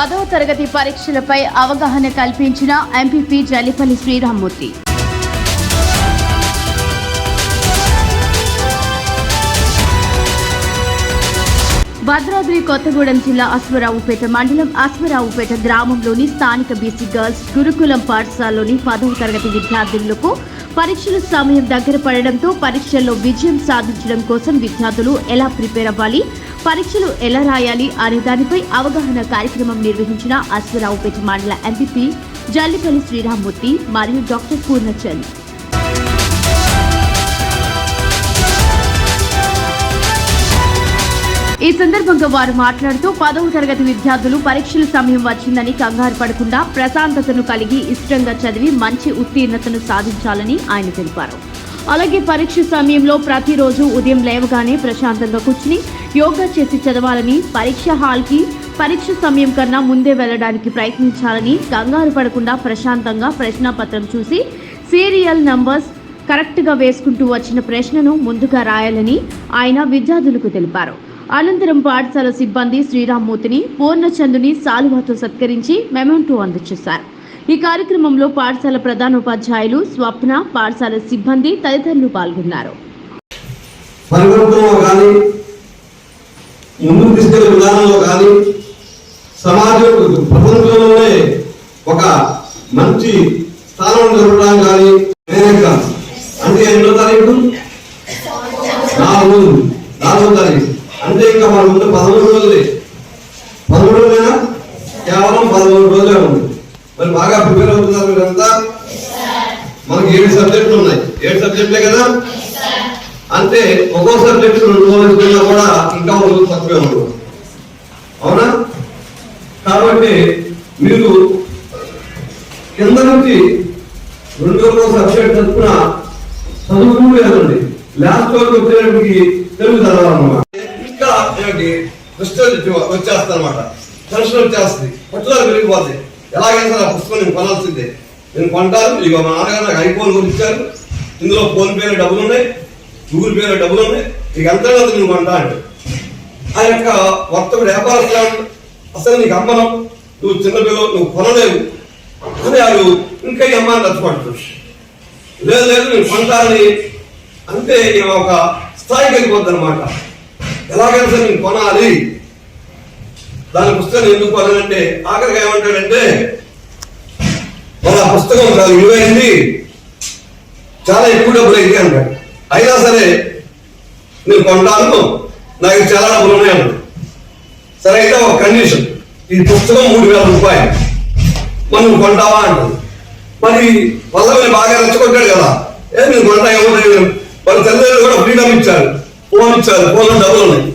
పదవ తరగతి పరీక్షలపై అవగాహన కల్పించిన ఎంపీపీ జల్లిపల్లి శ్రీరామ్మూర్తి. భద్రాద్రి కొత్తగూడెం జిల్లా అశ్వరావుపేట మండలం అశ్వరావుపేట గ్రామంలోని స్థానిక బీసీ గర్ల్స్ గురుకులం పాఠశాలలోని పదవ తరగతి విద్యార్థులకు పరీక్షల సమయం దగ్గర పడడంతో పరీక్షల్లో విజయం సాధించడం కోసం విద్యార్థులు ఎలా ప్రిపేర్ అవ్వాలి పరీక్షలు ఎలా రాయాలి అనే దానిపై అవగాహన కార్యక్రమం నిర్వహించిన అశ్వరావుపేట మండల ఎంపీపీ జల్లిపల్లి శ్రీరామ్మూర్తి మరియు డాక్టర్ పూర్ణచంద్. ఈ సందర్భంగా వారు మాట్లాడుతూ పదవ తరగతి విద్యార్థులు పరీక్షల సమయం వచ్చిందని కంగారు పడకుండా ప్రశాంతతను కలిగి ఇష్టంగా చదివి మంచి ఉత్తీర్ణతను సాధించాలని ఆయన తెలిపారు. అలాగే పరీక్ష సమయంలో ప్రతిరోజు ఉదయం లేవగానే ప్రశాంతంగా కూర్చుని యోగా చేసి చదవాలని పరీక్ష హాల్కి పరీక్ష సమయం కన్నా ముందే వెళ్ళడానికి ప్రయత్నించాలని కంగారు పడకుండా ప్రశాంతంగా ప్రశ్నపత్రం చూసి సీరియల్ నంబర్స్ కరెక్ట్గా వేసుకుంటూ వచ్చిన ప్రశ్నను ముందుగా రాయాలని ఆయన విద్యార్థులకు తెలిపారు. అనంతరం పాఠశాల సిబ్బంది శ్రీరామ్మూర్తిని పూర్ణచందుని సాలువాతో సత్కరించి మెమెంటో అందజేశారు. ఈ కార్యక్రమంలో పాఠశాల ప్రధానోపాధ్యాయులు స్వప్న పాఠశాల సిబ్బంది తదితరులు పాల్గొన్నారు. ముందుకు తీసుకెళ్ళే విధానంలో కానీ సమాజం ప్రపంచంలోనే ఒక మంచి స్థానం జరగడానికి కానీ అంటే ఎన్నో తారీఖు? నాలుగు నాలుగో తారీఖు. అంటే ముందు పదమూడు రోజులే. పదమూడు రోజులైనా? కేవలం పదమూడు రోజులే ఉంది. మరి బాగా ప్రిపేర్ అవుతున్నారు మీరంతా? మనకి ఏడు సబ్జెక్టులు ఉన్నాయి. ఏడు సబ్జెక్టులే కదా? అంటే ఒక్కో సబ్జెక్టు రెండు రోజులు కూడా ఇంకా ఒక రోజు తక్కువే ఉండదు. అవునా? కాబట్టి మీరు కింద నుంచి రెండో రోజు సబ్జెక్ట్ చదువుకున్న చదువుకుంటూ లేదండి లాస్ట్ వరకు వచ్చేటప్పటికి తెలుగు చదవాలన్నమాట. ఇంకా ఏంటి వచ్చేస్తానమాట టెన్షన్ వచ్చేస్తుంది. పట్టుదల పెరిగిపోతుంది ఎలాగైనా ఆ పుస్తకం నేను కొనాల్సిందే. నేను కొంటాను. ఇక మా నాన్నగారు నాకు ఐఫోన్ కొని ఇచ్చారు. ఇందులో ఫోన్ పేలో డబ్బులు ఉన్నాయి. గూగుల్ పేలో డబ్బులు ఉన్నాయి. ఇక ఎంత కాదు నేను కొంటా అంటే ఆ యొక్క వర్తకుడు వ్యాపారస్తులు అసలు నీకు అమ్మనం. నువ్వు చిన్న పిల్లలు నువ్వు కొనలేవు. అని వాళ్ళు ఇంకా ఈ అమ్మాయిని నచ్చపడుతుంది లేదు లేదు నేను కొంటానని అంతే ఒక స్థాయికి వెళ్ళిపోద్ది అనమాట ఎలాగైనా సరే నేను కొనాలి. దాని పుస్తకం ఎందుకు కొనాలంటే ఆఖరిగా ఏమంటాడంటే మన పుస్తకం చాలా విలువైంది. చాలా ఎక్కువ డబ్బులు అయితే అంటాడు. అయినా సరే నేను కొంటాను. నాకు చాలా డబ్బులు ఉన్నాయి అన్నాడు సరే అయితే ఒక కండిషన్. ఈ పుస్తకం మూడు వేల రూపాయలు. మనం కొంటావా అంటాడు. మరి వల్ల బాగా రెచ్చగొట్టాడు కదా ఏ నేను కొంటా ఏమో మరి తల్లిదండ్రులు కూడా ఫ్రీడమ్ ఇచ్చారు ఫోన్ ఇచ్చారు ఫోన్లో డబ్బులు ఉన్నాయి